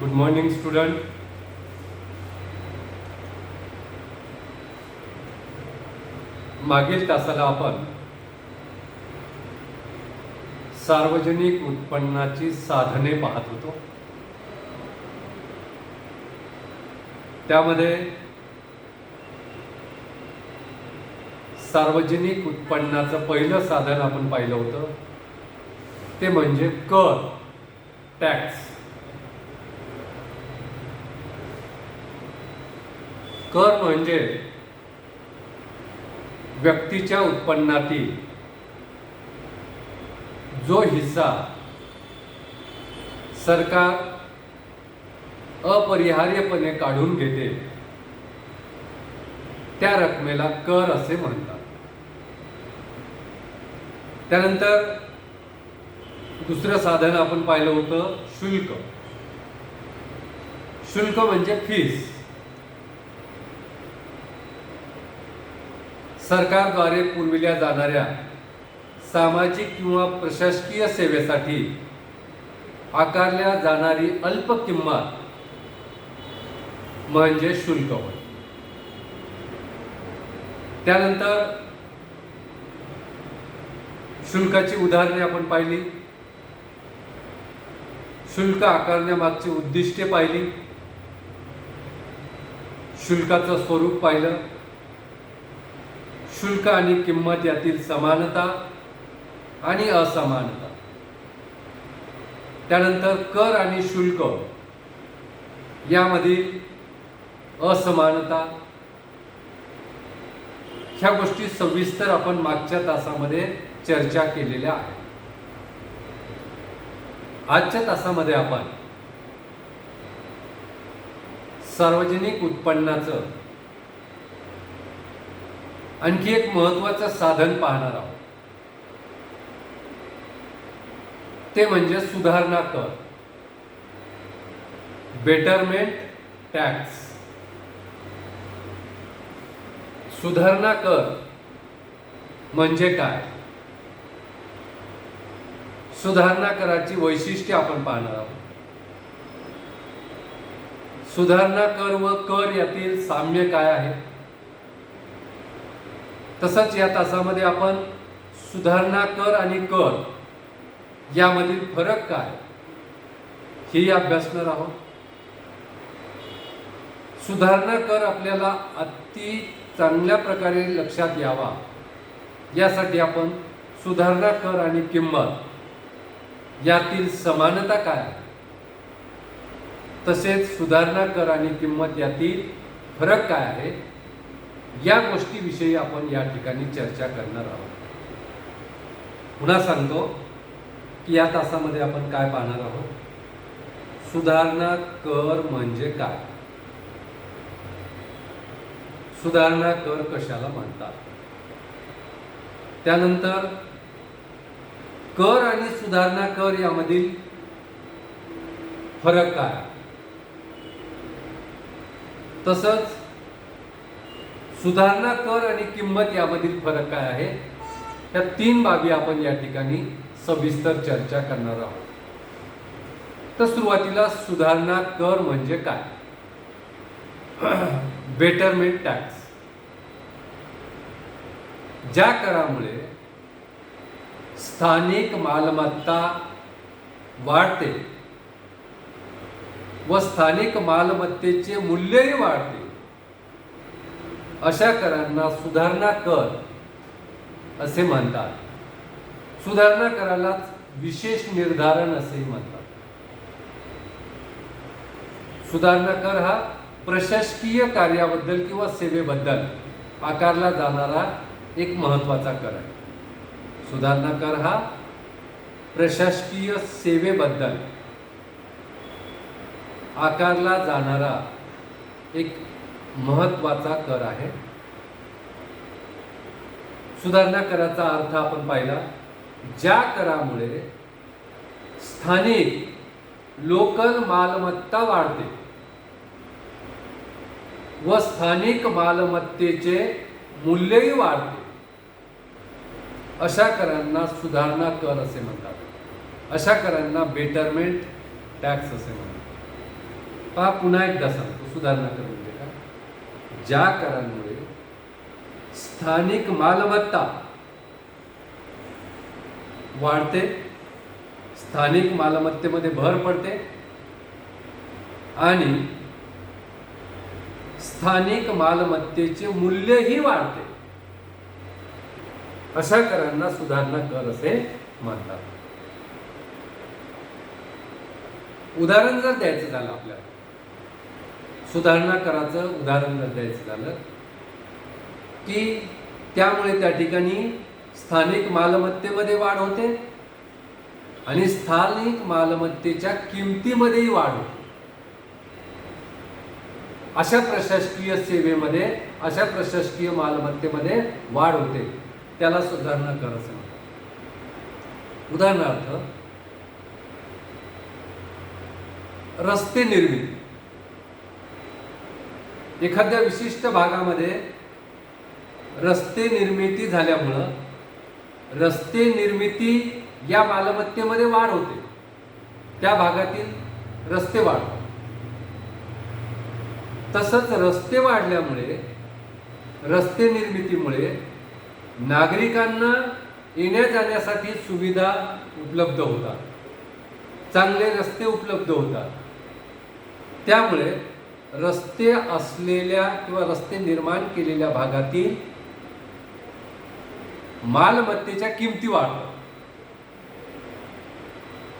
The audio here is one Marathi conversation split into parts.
गुड मॉर्निंग स्टुडंट मागील तासाला आपण सार्वजनिक उत्पन्नाची साधने पाहत होतो. त्यामध्ये सार्वजनिक उत्पन्नाचं पहिलं साधन आपण पाहिलं होतं. ते म्हणजे कर टॅक्स. कर म्हणजे व्यक्तीच्या उत्पन्नातील जो हिस्सा सरकार अपरिहार्यपणे काढून घेते त्या रकमेला कर असे म्हणतात. त्यानंतर दुसरं साधन आपण पाहिलं होतं शुल्क. शुल्क म्हणजे फीस सरकारद्वारे पुरविल्या जाणाऱ्या सामाजिक किंवा प्रशासकीय सेवेसाठी आकारल्या जाणारी अल्प किंमत म्हणजे शुल्क. होय त्यानंतर शुल्काची उदाहरणे आपण पाहिली. शुल्क आकारण्यामागची उद्दिष्टे पाहिली. शुल्काचं स्वरूप पाहिलं. शुल्क आणि किंमत यातील समानता आणि असमानता. त्यानंतर कर आणि शुल्क यामधील असमानता. ह्या गोष्टी सविस्तर आपण मागच्या तासामध्ये चर्चा केलेल्या आहेत. आजच्या तासामध्ये आपण सार्वजनिक उत्पन्नाचं आणखी एक महत्वाचं साधन पाहणार आहोत. ते म्हणजे सुधारणा कर. बेटरमेंट टॅक्स सुधारणा कर म्हणजे काय? सुधारणा कराची वैशिष्ट्ये आपण पाहणार आहोत. सुधारणा कर व कर यातील साम्य काय आहे? तसंच या तासामध्ये आपण सुधारणा कर आणि कर यामधील फरक काय? हेही अभ्यासणार आहोत. सुधारणा कर आपल्याला अति चांगल्या प्रकारे लक्षात यावा. यासाठी आपण सुधारणा कर आणि किंमत यातील समानता काय? आहे तसेच सुधारणा कर आणि किंमत यातील फरक काय आहे? या गोष्टीविषयी आपण या ठिकाणी चर्चा करणार आहोत. पुन्हा सांगतो की या तासामध्ये आपण काय पाहणार आहोत? सुधारणा कर म्हणजे काय? सुधारणा कर कशाला म्हणतात? त्यानंतर कर आणि सुधारणा कर यामधील फरक काय? तसंच सुधारणा कर आणि किंमत यामधील फरक काय आहे? त्या तीन बाबी आपण या ठिकाणी सविस्तर चर्चा करणार आहोत. तर सुरुवातीला सुधारणा कर म्हणजे काय? बेटरमेंट टॅक्स ज्या करामुळे स्थानिक मालमत्ता वाढते व स्थानिक मालमत्तेचे मूल्यही वाढते. अशा करांना सुधारणा कर असे म्हणतात. सुधारणा करालाच विशेष निर्धारण असेही म्हणतात. सुधारणा कर हा प्रशासकीय कार्याबद्दल किंवा सेवेबद्दल आकारला जाणारा एक महत्त्वाचा कर आहे. सुधारणा कर हा प्रशासकीय सेवेबद्दल आकारला जाणारा एक महत्त्वाचा कर आहे. सुधारणा कराचा अर्थ आपण पाहिला. ज्या करामुळे स्थानिक लोकल मालमत्ता वाढते व स्थानिक मालमत्तेचे मूल्यही वाढते. अशा करांना सुधारणा कर असे म्हणतात. अशा करांना बेटरमेंट टॅक्स असे म्हणतात. पहा पुन्हा एकदा सांगतो सुधारणा कर म्हणजे काय ज्या करांमुळे स्थानिक मालमत्ता वाढते स्थानिक मालमत्तेमध्ये भर पडते आणि स्थानिक मालमत्तेचे मूल्यही वाढते. अशा करांना सुधारणा कर असे म्हणतात. उदाहरण जर द्यायचं झालं आपल्याला. सुधारणा कराचं उदाहरण जर द्यायचं झालं की त्यामुळे त्या ठिकाणी स्थानिक मालमत्तेमध्ये वाढ होते आणि स्थानिक मालमत्तेच्या किमतीमध्येही वाढ होते. अशा प्रशासकीय सेवेमध्ये अशा प्रशासकीय मालमत्तेमध्ये वाढ होते. त्याला सुधारणा करायचं उदाहरणार्थ रस्ते निर्मिती. एखाद्या विशिष्ट भागामध्ये रस्ते निर्मिती झाल्यामुळं रस्ते निर्मिती या मालमत्तेमध्ये वाढ होते. त्या भागातील रस्ते वाढ. तसंच रस्ते वाढल्यामुळे रस्ते निर्मितीमुळे नागरिकांना येण्या जाण्यासाठी सुविधा उपलब्ध होतात. चांगले रस्ते उपलब्ध होतात. त्यामुळे रस्ते असलेल्या किंवा रस्ते निर्माण केलेल्या भागातील मालमत्तेच्या किमती वाढतात.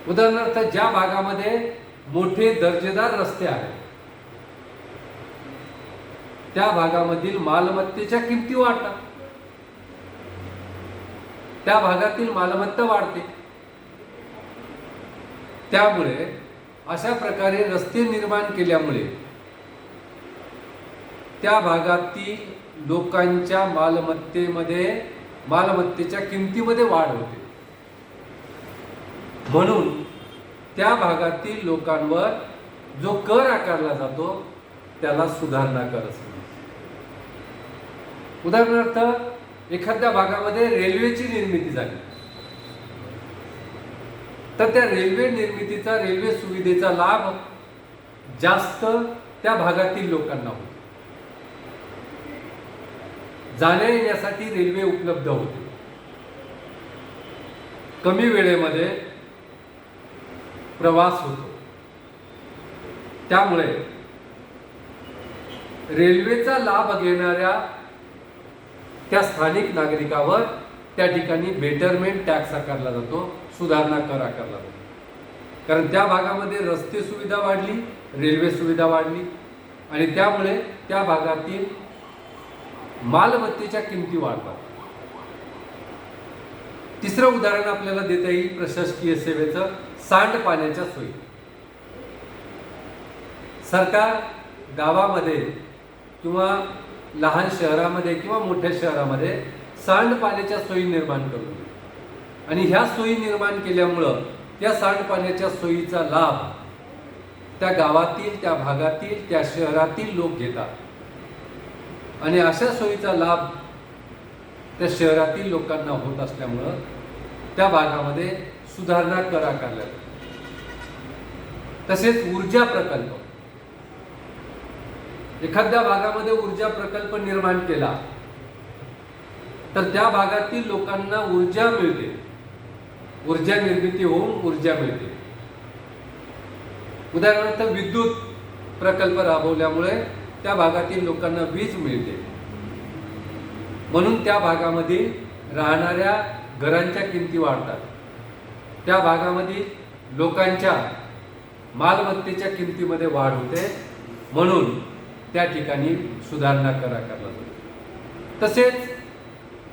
उदाहरणार्थ ज्या भागामध्ये मोठे दर्जेदार रस्ते आहेत त्या भागामधील मालमत्तेच्या किमती वाढतात. त्या भागातील मालमत्ता वाढते. त्यामुळे अशा प्रकारे रस्ते निर्माण केल्यामुळे त्या भागातील लोकांच्या मालमत्तेमध्ये मालमत्तेच्या किमतीमध्ये वाढ होते. म्हणून त्या भागातील लोकांवर जो कर आकारला जातो त्याला सुधारणा कर उदाहरणार्थ एखाद्या भागामध्ये रेल्वेची निर्मिती झाली. तर त्या रेल्वे निर्मितीचा रेल्वे सुविधेचा लाभ जास्त त्या भागातील लोकांना होतो. जाण्या येण्यासाठी रेल्वे उपलब्ध होते. कमी वेळेमध्ये प्रवास होतो. त्यामुळे रेल्वेचा लाभ घेणाऱ्या त्या स्थानिक नागरिकावर त्या ठिकाणी बेटरमेंट टॅक्स आकारला जातो सुधारणा कर आकारला जातो. कारण त्या भागामध्ये रस्ते सुविधा वाढली रेल्वे सुविधा वाढली आणि त्यामुळे त्या भागातील मालमत्तेच्या किमती वाढतात. तिसरं उदाहरण आपल्याला देता येईल प्रशासकीय सेवेचं सांडपाण्याच्या सोयी. सरकार गावामध्ये किंवा लहान शहरामध्ये किंवा मोठ्या शहरामध्ये सांडपाण्याच्या सोयी निर्माण करून. आणि ह्या सोयी निर्माण केल्यामुळं त्या सांडपाण्याच्या सोयीचा लाभ त्या गावातील त्या भागातील त्या शहरातील लोक घेतात. आणि अशा सोयीचा लाभ त्या शहरातील लोकांना होत असल्यामुळं त्या भागामध्ये सुधारणा करा आकारल्या तसेच ऊर्जा प्रकल्प. एखाद्या भागामध्ये ऊर्जा प्रकल्प निर्माण केला तर त्या भागातील लोकांना ऊर्जा मिळते. ऊर्जा निर्मिती होऊन ऊर्जा मिळते. उदाहरणार्थ विद्युत प्रकल्प राबवल्यामुळे त्या भागातील लोकांना वीज मिळते. म्हणून त्या भागामध्ये राहणाऱ्या घरांच्या किमती वाढतात. त्या भागामध्ये लोकांच्या मालमत्तेच्या किमतीमध्ये वाढ होते. म्हणून त्या ठिकाणी सुधारणा करा करला जातो. तसेच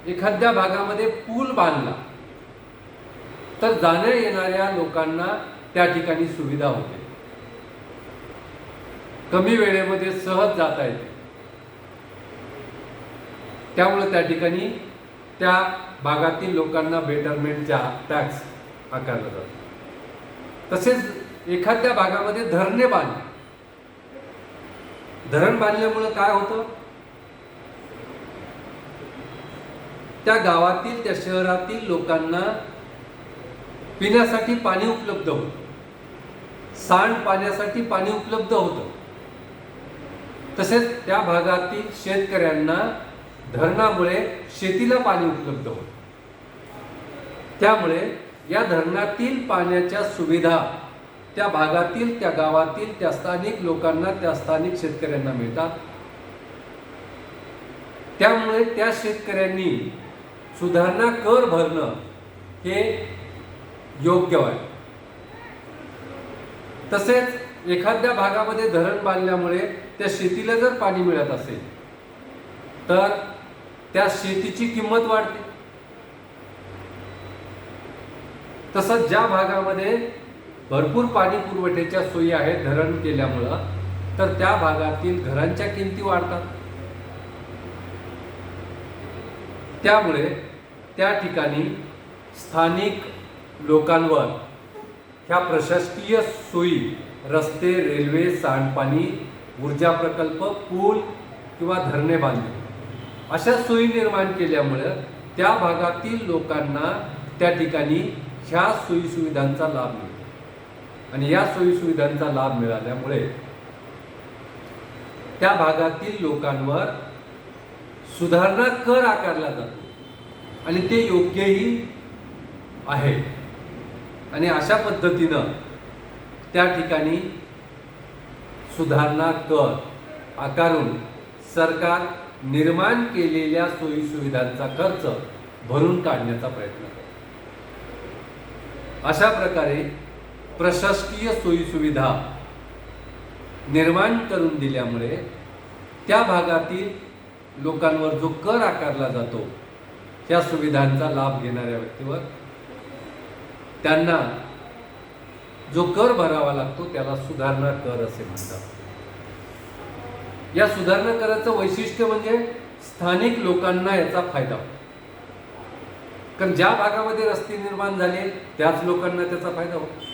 एखाद्या भागामध्ये पूल बांधला तर जाण्या येणाऱ्या लोकांना त्या ठिकाणी सुविधा होते. कमी वेळेमध्ये सहज जाता येते. त्यामुळे त्या ठिकाणी त्या भागातील लोकांना बेटरमेंटचा टॅक्स आकारला जातो. तसेच एखाद्या भागामध्ये धरणे बांधले धरण बांधल्यामुळं काय होतं? त्या गावातील त्या शहरातील लोकांना पिण्यासाठी पाणी उपलब्ध होतं. सांडपाण्यासाठी पाणी उपलब्ध होतं. तसेच त्या भागातील शेतकऱ्यांना धरणामुळे शेतीला पाणी उपलब्ध होतं. त्यामुळे या धरणातील पाण्याच्या सुविधा त्या भागातील त्या गावातील त्या स्थानिक लोकांना त्या स्थानिक शेतकऱ्यांना मिळतात. त्यामुळे त्या शेतकऱ्यांनी सुधारणा कर भरणं हे योग्य आहे. तसेच एखाद्या भागामध्ये धरण बांधल्यामुळे त्या शेतीला जर पाणी मिळत असेल तर त्या शेतीची किंमत वाढते. तसंच ज्या भागामध्ये भरपूर पाणी पुरवठ्याच्या सोयी आहेत धरण केल्यामुळं. तर त्या भागातील घरांच्या किमती वाढतात. त्यामुळे त्या ठिकाणी स्थानिक लोकांवर ह्या प्रशासकीय सोयी रस्ते रेल्वे सांडपाणी ऊर्जा प्रकल्प पूल किंवा धरणे बांधणे अशा सोयी निर्माण केल्यामुळं त्या भागातील लोकांना त्या ठिकाणी ह्या सोयीसुविधांचा लाभ मिळतो. आणि या सोयीसुविधांचा लाभ मिळाल्यामुळे त्या भागातील लोकांवर सुधारणा कर आकारला जातो. आणि ते योग्यही आहे. आणि अशा पद्धतीनं त्या ठिकाणी सुधारणा कर आकारून सरकार निर्माण केलेल्या सोयीसुविधांचा खर्च भरून काढण्याचा प्रयत्न करतो. अशा प्रकारे प्रशासकीय सोयीसुविधा निर्माण करून दिल्यामुळे त्या भागातील लोकांवर जो कर आकारला जातो त्या सुविधांचा लाभ घेणाऱ्या व्यक्तीवर त्यांना जो कर भरावा लागतो त्याला सुधारणा कर असे म्हणतात. या सुधारणा कराचं वैशिष्ट्य म्हणजे स्थानिक लोकांना याचा फायदा. होतो कारण ज्या भागामध्ये रस्ते निर्माण झाले त्याच लोकांना त्याचा फायदा होतो.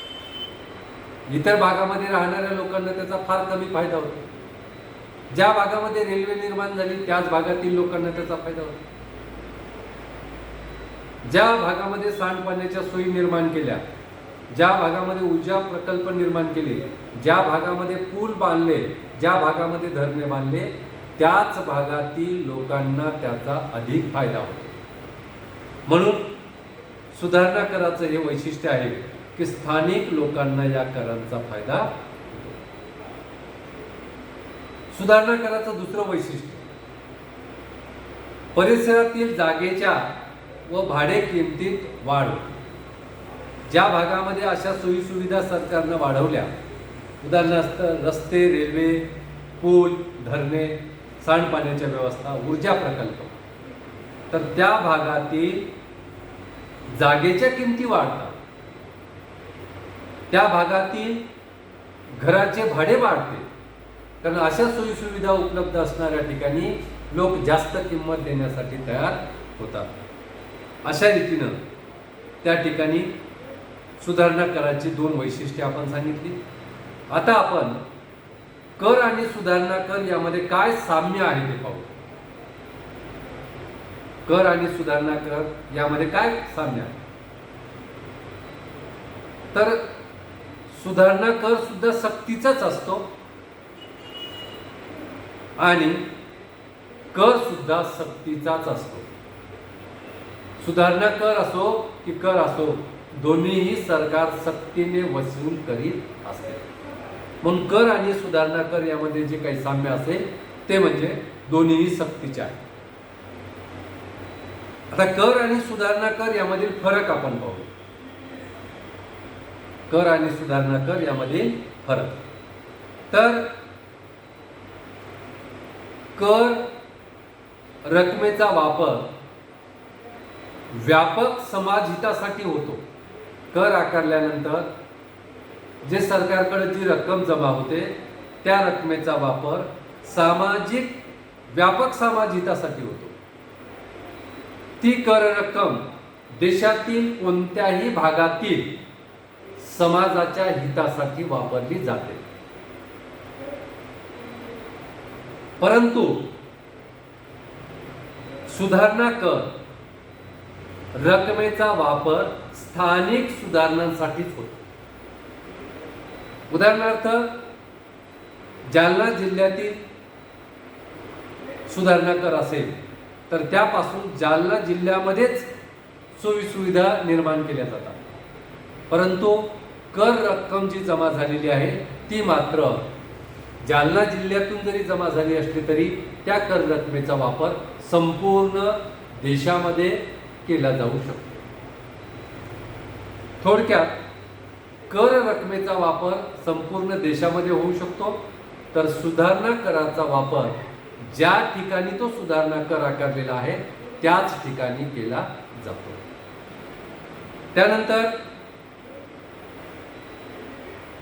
इतर भागामध्ये राहणाऱ्या लोकांना त्याचा फार कमी फायदा होतो. ज्या भागामध्ये रेल्वे निर्माण झाली त्याच भागातील लोकांना त्याचा फायदा होतो. ज्या भागामध्ये सांडपाण्याच्या सोयी निर्माण केल्या ज्या भागामध्ये ऊर्जा प्रकल्प निर्माण केले ज्या भागामध्ये पूल बांधले ज्या भागामध्ये धरणे बांधले त्याच भागातील लोकांना त्याचा अधिक फायदा होतो. म्हणून सुधारणा कराचं हे वैशिष्ट्य आहे. की स्थानिक लोकांना या करांचा फायदा होतो. सुधारणा कराचं दुसरं वैशिष्ट्य. परिसरातील जागेच्या व भाडे किमतीत वाढ होते. ज्या भागामध्ये अशा सोयीसुविधा सरकारनं वाढवल्या उदाहरणार्थ रस्ते रेल्वे पूल धरणे सांडपाण्याच्या व्यवस्था ऊर्जा प्रकल्प. तर त्या भागातील जागेच्या किमती वाढतात. त्या भागातील घराचे भाडे वाढते. कारण अशा सोयीसुविधा उपलब्ध असणाऱ्या ठिकाणी लोक जास्त किंमत देण्यासाठी तयार होतात. अशा रीतीनं त्या ठिकाणी सुधारणा कराची दोन वैशिष्ट्ये आपण सांगितली. आता आपण कर आणि सुधारणा कर यामध्ये काय साम्य आहे ते पाहू. कर आणि सुधारणा कर यामध्ये काय साम्य आहे? तर सुधारणा कर सुद्धा सक्तीचाच असतो. आणि कर सुद्धा सक्तीचाच असतो. सुधारणा कर असो की कर असो दोन्हीही सरकार सक्तीने वसूल करीत असते. म्हणून कर आणि सुधारणा कर यामध्ये जे काही साम्य असेल ते म्हणजे दोन्हीही सक्तीचे आहे. आता कर आणि सुधारणा कर यामधील फरक आपण पाहू. कर आणि सुधारणा कर यामध्ये फरक. तर कर रकमेचा वापर व्यापक समाजहितासाठी होतो. कर आकारल्यानंतर जे सरकारकडे जी रक्कम जमा होते त्या रकमेचा वापर सामाजिक व्यापक समाजहितासाठी होतो. ती कर रक्कम देशातील कोणत्याही भागातील समाजाच्या हितासाठी वापरली जाते. परंतु सुधारणा कर रकमेचा वापर स्थानिक सुधारणांसाठीच होतो. उदाहरणार्थ जालना जिल्ह्यातील सुधारणा कर असेल तर त्यापासून जालना जिल्ह्यामध्येच सोयीसुविधा निर्माण केल्या जातात. परंतु कर रक्कम जी जमा झालेली आहे ती मात्र जालना जिल्ह्यातून जरी जमा झाली असली तरी त्या कर रकमेचा वापर संपूर्ण देशामध्ये केला जाऊ शकतो. थोडक्यात कर रकमेचा वापर संपूर्ण देशामध्ये होऊ शकतो तर सुधारणा कराचा वापर ज्या ठिकाणी तो सुधारणा कर आकारलेला आहे त्याच ठिकाणी केला जातो. त्यानंतर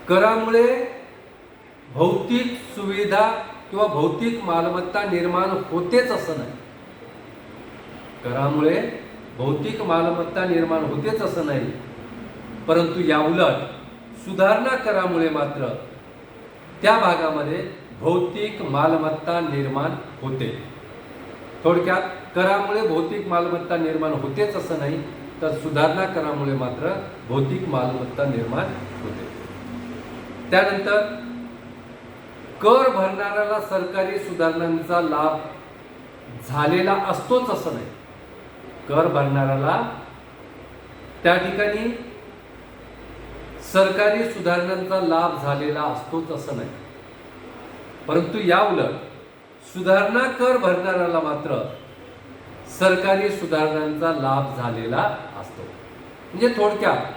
करामुळे भौतिक सुविधा किंवा भौतिक मालमत्ता निर्माण होतेच असं नाही. करामुळे भौतिक मालमत्ता निर्माण होतेच असं नाही. परंतु याउलट सुधारणा करामुळे मात्र त्या भागामध्ये भौतिक मालमत्ता निर्माण होते. थोडक्यात करामुळे भौतिक मालमत्ता निर्माण होतेच असं नाही तर सुधारणा करामुळे मात्र भौतिक मालमत्ता निर्माण होते. त्यानंतर कर भरणाऱ्याला सरकारी सुधारणांचा लाभ झालेला असतोच असं नाही. कर भरणाऱ्याला त्या ठिकाणी सरकारी सुधारणांचा लाभ झालेला असतोच असं नाही. परंतु याउलट सुधारणा कर भरणाऱ्याला मात्र सरकारी सुधारणांचा लाभ झालेला असतो. म्हणजे थोडक्यात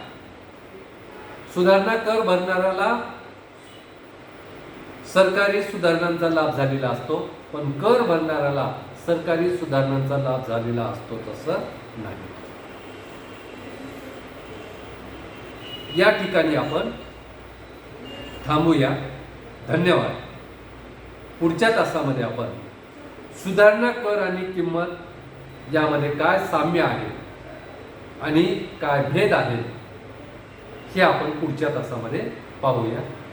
सुधारणा कर भरणाऱ्याला सरकारी सुधारणांचा लाभ झालेला असतो पण कर भरणाऱ्याला सरकारी सुधारणांचा लाभ झालेला असतो तसं नाही. या ठिकाणी आपण थांबूया. धन्यवाद. पुढच्या तासामध्ये आपण सुधारणा कर आणि किंमत यामध्ये काय साम्य आहे आणि काय भेद आहे हे आपण पुढच्या तासामध्ये पाहूया.